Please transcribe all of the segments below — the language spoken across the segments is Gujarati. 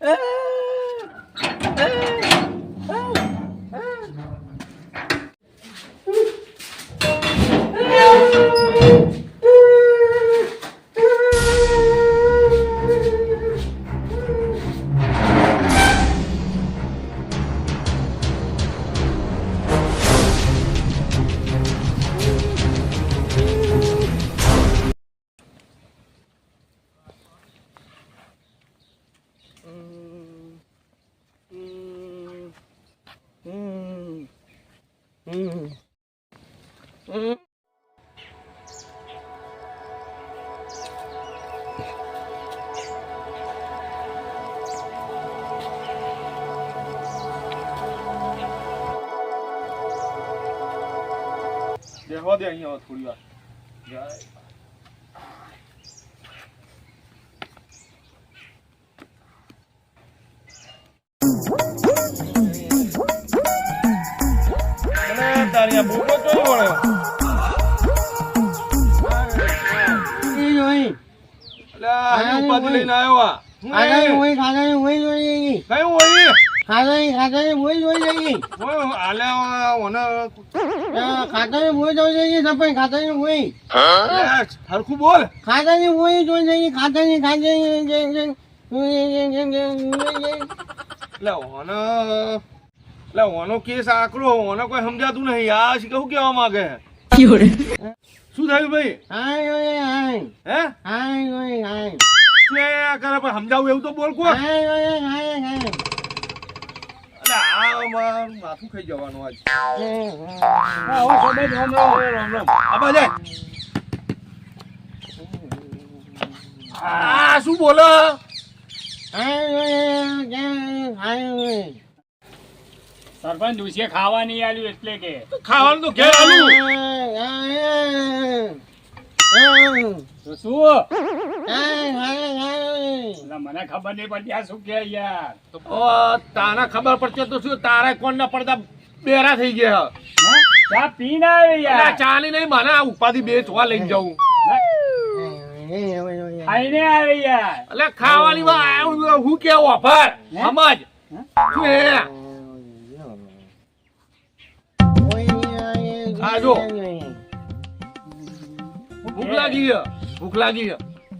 Ah! બેહવા દે અહીંયા થોડી વાર. તારી આ બૂમો ચોરી વળ્યો? એટલે ઉપાધિ લઈને આવ્યો આ. હું એ? કયું હોય ઓય હાલે આ ઓને લે, હરખું બોલ. એટલે ઓને એટલે ઓનો કેસ આકરો ઓને કોઈ સમજાતું નહીં. આ શી કહું કેવા માંગે? શું થયું ભાઈ? હે? શું હાય. આ કરે? પણ સમજાવું એવું તો બોલ કો હાય આ માથું ખાઈ જવાનું આજ. રામ રામ આબા જાય આ શું બોલો? સરપંચ દુસિયા ખાવા નહીં આલ્યું એટલે કે. ખાવાનું તો ઘેર આલું. તો શું એટલે મને ખબર નહીં પડતી આ શું કે યાર. ઓ ખબર પડશે તો શું? તારે કોણ ના પડતા બેરા થઈ ગયા. ચા પી ના આવે એટલે યાર ચાલી નહીં મને ઉપાધિ બે છોવા લઈ જવું. આવે યાર. એટલે ખાવાની આવું હું કેવું? આભાર? સમજ? આજો હે? આ જો. ભૂખ લાગી છે. ભૂખ લાગી છે.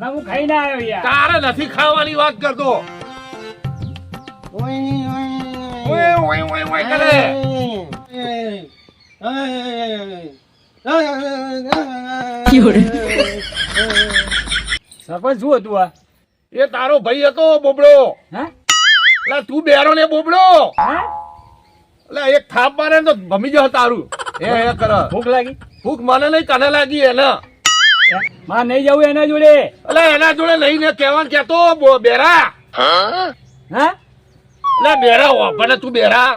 ના હું ખાઈને આવ્યો યાર. તારે નથી ખાવાની વાત કરતો. ઓય ઓય ઓય ઓય કરે સરપંચ શું હતું આ? એ તારો ભાઈ હતો બોબડો. હા? એટલે તું બેરો ને બોબડો. હે? એટલે એક થાપ મારે તો ભમી જશે તારું. એ એ કર. ભૂખ લાગી? ભૂખ મને નહીં તને લાગી એને? માં નહીં જવું એના જોડે. એટલે એના જોડે લઈને કહેવાનું કેતો બેરા. હા? એટલે બેરા પણ તું બેરા.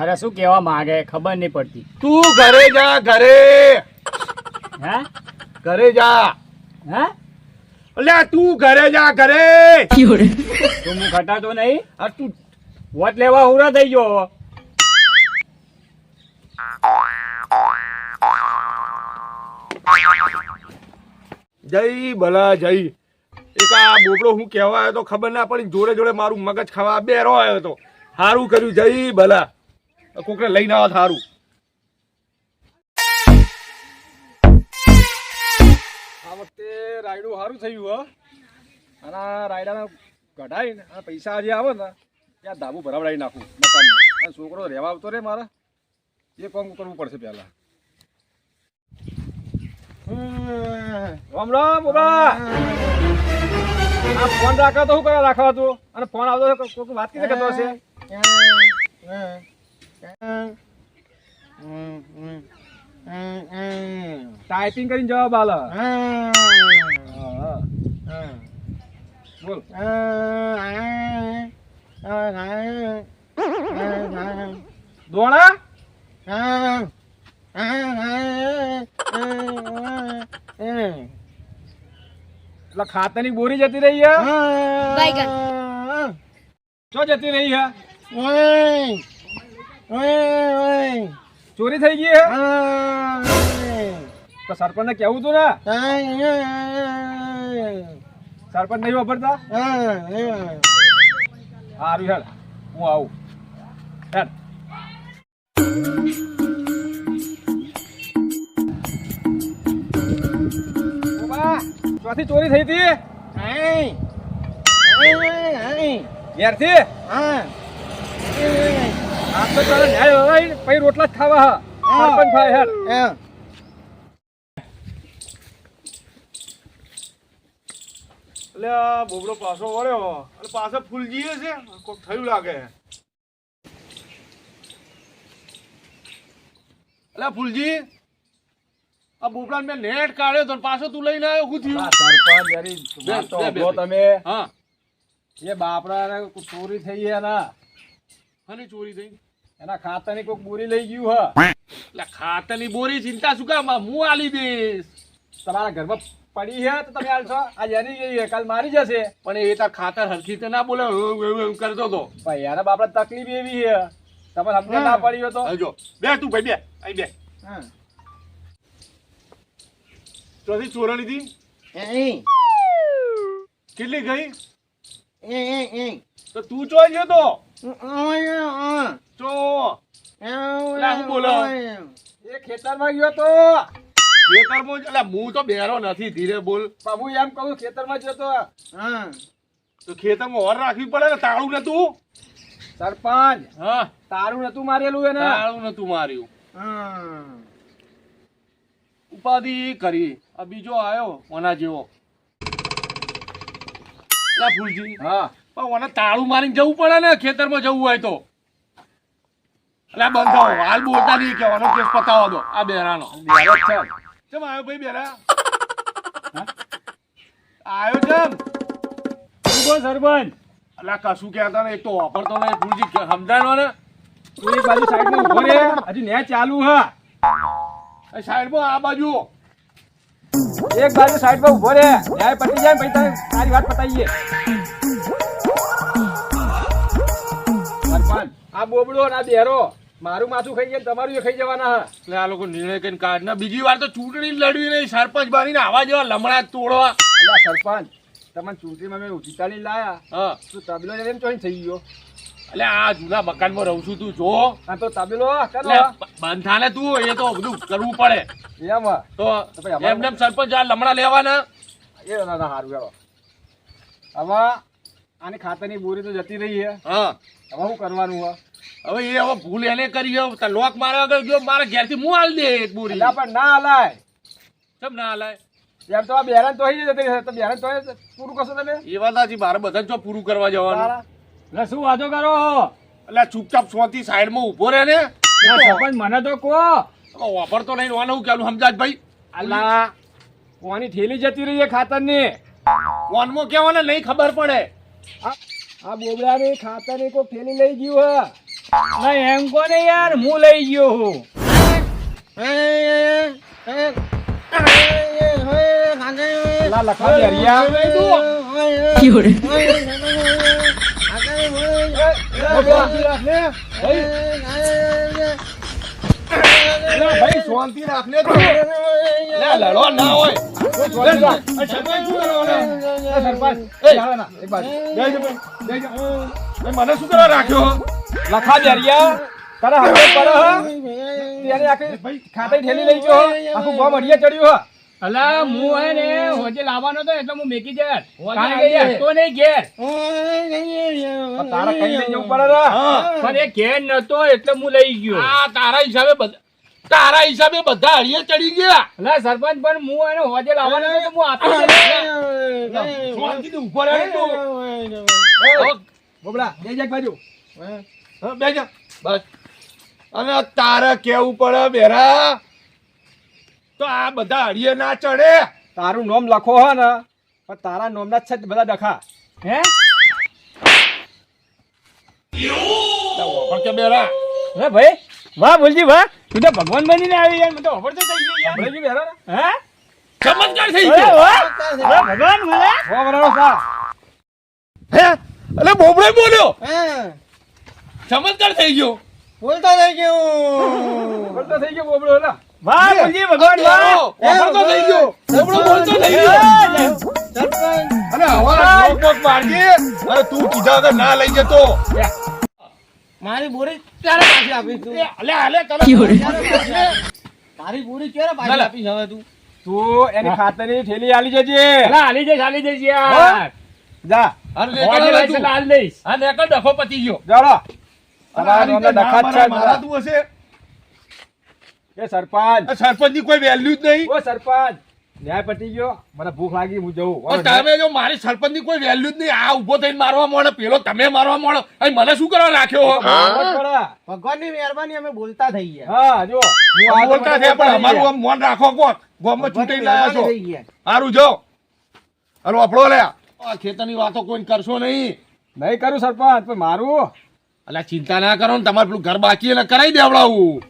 અરે શું કહેવા માંગે? ખબર નહીં પડતી. તું ઘરે જા ઘરે. હા? ઘરે જા. હે? એટલે તું ઘરે જા ઘરે. તું હું ખટાતો નહીં? આ તું વોટ લેવા હુરા થઈ ગયો. જય ભલા જય. એક આ બોબડો હું કહેવા આવ્યો તો ખબર ના પડી જોડે જોડે મારું મગજ ખાવા બેરો આવ્યો તો સારું કર્યું, જય ભલા કોકને લઈને આવો સારું આ વખતે રાયડું સારું થયું, હો. અને આ રાયડાના કઢાઈને અને પૈસા જે આવે ને, ત્યાં ધાબુ ભરાવડાવી નાખું મકાન છોકરો રહેવા આવતો રે મારા. એ કોમ કરવું પડશે પહેલા. રામ રામ રાખવા તો અને ફોન વાત કીધે કરતો હશે? ટાઈપિંગ કરીને જવાબ આલ. બોલ. દોણા? એટલે ખાતરની બોરી જતી રહી હે. ચો જતી રહી હે? ચોરી થઈ ગઈ હે? તો સરપંચ ને. કેવું તું ને સરપંચ નહીં વાપરતા? સારું હેડ હું આવું. હેડ. ચોથી ચોરી થઈ હતી? ઘેરથી? આ તો તારે ન્યાય હોય પછી રોટલા જ ખાવા હા. સરપંચ થાય હેડ. એટલે આ બોબડો પાછો વળ્યો. અને પાછો ફૂલજી છે. કોક થયું લાગે. અલ્યા ફૂલજી આ બોપડાને મેં નેટ કાઢ્યો તો પાછો તું લઈને આવ્યો હું થયું? સરપંચ જરી વાત તો બે. તમે. હા. એ બાપડાને કોઈ ચોરી થઈ એના. હની ચોરી થઈ? એના ખાતાની કોઈક બોરી લઈ ગયું હ. એટલે ખાતરની બોરી ચિંતા શું કામ? હું આલી દઈશ? તમારા ઘરમાં પડી છે તો તમે આલશો? આ જરી ગઈ છે કાલ મારી જશે. પણ એ તાર ખાતર હરખી તો ના બોલે કરતો તો. ભાઈ યાર બાપડા તકલીફ એવી છે. તમારે હમણાં ના પડી હોય તો. જો બે તું ભાઈ બે. અહીં બે. ચોથી ચોરણી એ કેટલી ગઈ? તો તું ચો ગયો તો? ચો હું બોલો? એ ખેતરમાં ગયો તો. ખેતરમાં હું તો બેરો નથી ધીરે બોલ. પણ એમ કહું ખેતરમાં ગયો તો. તો ખેતરમાં ઓર રાખવી પડે ને તાળું નતું? સરપંચ હા. તારું નતું મારેલું એને. તાળું નતું માર્યું. ઉપાધિ કરી. આ બીજો આવ્યો ઓના જેવો. ફૂલજી. હા. પણ ઓને તાળું મારીને જવું પડે ને ખેતરમાં જવું હોય તો. એટલે બંધ હાલ બોલતા નહીં કે ઓનો કેસ પતાવો દો. આ બેરાનો. બેરો છે. કેમ આવ્યો ભાઈ બેરા? આવ્યો કેમ શું સરપંચ? અલા કશું કહેતા ને એક તો વાપરતો નહીં. ફૂલજી કે ને? એક બાજુ સાઈડમાં ઊભો રે. હજી ને ચાલુ હ. સાઈડમાં આ બાજુ. એક બાજુ સાઈડમાં ઊભો રે. ન્યાય પતી જાય પછી તારે તારી વાત પતાવીએ. આ બોબડો ના આ બેરો મારું માથું ખાઈ જાય તમારું એ ખાઈ જવાના હ. એટલે આ લોકો નિર્ણય કરીને કાઢ. ના બીજી વાર તો ચૂંટણી લડવી નહીં સરપંચ બનીને આવા જેવા લમણા તોડવા. એટલે સરપંચ તમને ચૂંટણીમાં મેં જીતાડી લાયા. હા. તો તબલો એમ ચોઈ થઈ ગયો? એટલે આ જૂના મકાનમાં રહું છું તું જો. આ તો તબેલો એટલે કરો બ- બંધ તું એ તો બધું કરવું પડે. એમ. તો એમને એમ સરપંચ આ લમણા લેવાના. એ દાદા ના સારું હેડો હવે આની ખાતરની બોરી તો જતી રહી છે હા. હવે શું કરવાનું હ? હવે એ હવે ભૂલ એને કરી હવે લોક મારા આગળ ગયો મારા ઘેરથી હું હાલ દે એક બોરી. અલ્યા પણ ના હલાય. કેમ ના હલાય? એમ તો આ બેરાન તો જતી રહેશે તો બેરાન તો પૂરું કરશો તમે? એ વાત હાજી મારે બધા જો પૂરું કરવા જવાનું? એટલે શું વાતો કરો એટલે ચૂપચાપ સોથી સાઈડમાં ઊભો રહે ને ના, સરપંચ મને તો કહો વાપરતો નહીં ઓને હું કેવું સમજાજ ભાઈ અલ્લા કોની થેલી જતી રહી છે ખાતરની ઓનમાં કેવાને નહીં ખબર પડે આ બોબડાની ખાતરની કોઈ થેલી લઈ ગયું હે નહીં એમ કોને યાર હું લઈ ગયો હું લખા દે બેરિયા ભાઈ શાંતિ મને શું કરવા રાખ્યો લખા દરિયા તારા હવે પડે ત્યારે આખી ખાતે ઠેલી લઈ ગયો આખું ગામ અડિયા ચડ્યું હ અલા હું હે ને હોજે લાવવાનો તો એટલે હું મેકી જાય કારણ કે એ હતો નહીં ઘેર. તારા કઈ જવું પડે પણ એ ઘેર નતો એટલે હું લઈ ગયો. આ તારા હિસાબે બધા તારા હિસાબે બધા હળીએ ચડી ગયા. અલા સરપંચ પણ હું એને હોજે લાવવાનો તો હું આપી દે શાંતિથી ઊભો રહે ને તું. બોબડા બે જાક બાજુ. હા, બેજા. બસ. અને તારે કેવું પડે બેરા? તો આ બધા હળીએ ના ચડે. તારું નામ લખો હે ને. પણ તારા નોમના જ છે બધા ડખા. હે? પણ કે બેરા હે ભાઈ? વાહ બોલજી વાહ. તું તો ભગવાન બનીને આવી યાર. મને તો ઓફર તો થઈ ગઈ યાર. બોલજી બેરા હે? ચમત્કાર થઈ ગયો. વાહ. વાહ, ભગવાન મને હો બરાબર સા હે? એટલે બોબડે બોલ્યો. ચમત્કાર થઈ ગયો. બોલતો થઈ ગયો. બોબડો ને વાહ બોલજી ભગવાન વાહ. બોબડો થઈ ગયો. બોબડો બોલતો થઈ ગયો. અરે હવા જોક બોક મારજે. અરે તું કીધા વગર ના લઈ જતો. મારી બોરી ત્યારે પાછી આપી તું? અલે અલે તને તારી બોરી ક્યારે પાછી ના. આપી હવે તું? તું એની ખાતરની થેલી આલી જજે. અલા હાલી જઈશ હાલી જઈશ યાર. જા. અને લેકડ લાઈશ આ લેકડ ડખો પતી ગયો. જાડો. ના ડખા છે મારા તું હશે. એ સરપંચ. સરપંચની કોઈ વેલ્યુ જ નહીં. ઓ સરપંચ ન્યાય પતી ગયો. મને ભૂખ લાગી હું જઉં. તમે જો મારી સરપંચની કોઈ વેલ્યુ જ નહીં. આ ઊભો થઈને મારવા માંડે પેલો તમે મારવા માંડો અહીં મને શું કરવા નાખ્યો ભગવાનની મહેરબાની અમે બોલતા થઈ ગયા હા જો. હું આ આ બોલતા થયા પણ અમારું આમ મોન રાખો કોણ ગોમ ચૂંટાઈ લાયા છો. થઈ ગયા. સારું જો હાલો આપણો લે આ ખેતરની વાતો કોઈ કરશો નહીં. નહીં કરું સરપંચ પણ મારું. અલ્યા ચિંતા ના કરો ને તમારે પેલું ઘર બાકી એટલે કરાવી દેવડાવું.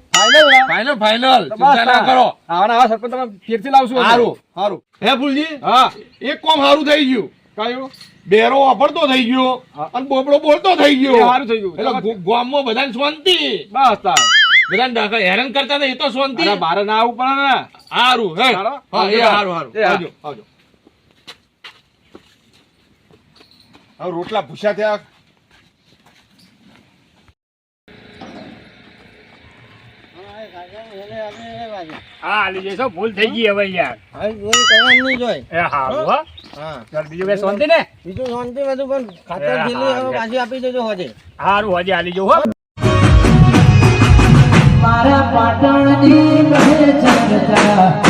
ફાઈનલ તો ચિંતા ના કરો. આવાના આવા સરપંચ તમે ફેરથી લાવશું સારું સારું હે ફૂલજી? હા. એક કોમ સારું થઈ ગયું. કયું? બેરો વાપરતો થઈ ગયો. અને બોબડો બોલતો થઈ ગયો. સારું થઈ ગયું. એટલે ગામમાં બધાને શાંતિ. બસ તાર. બધાને ડાકા હેરાન કરતા હતા એ તો શાંતિ. બહાર ના આવવું પડે ને. સારું હે. સારું સારું આવજો આવજો. હવે રોટલા ભૂસ્યા થયા. હા આલી જઈશો ભૂલ થઈ ગઈ હવે યાર. હવે ચોરી કરવાની નહીં જોઈ. એ હારું હો. હા. બીજું કઈ શાંતિ ને? બીજું શાંતિ બધું પણ ખાતર હવે પાછી આપી દેજો હોજે. હારું હજી આલી જો હો. મારા પાટણની કહે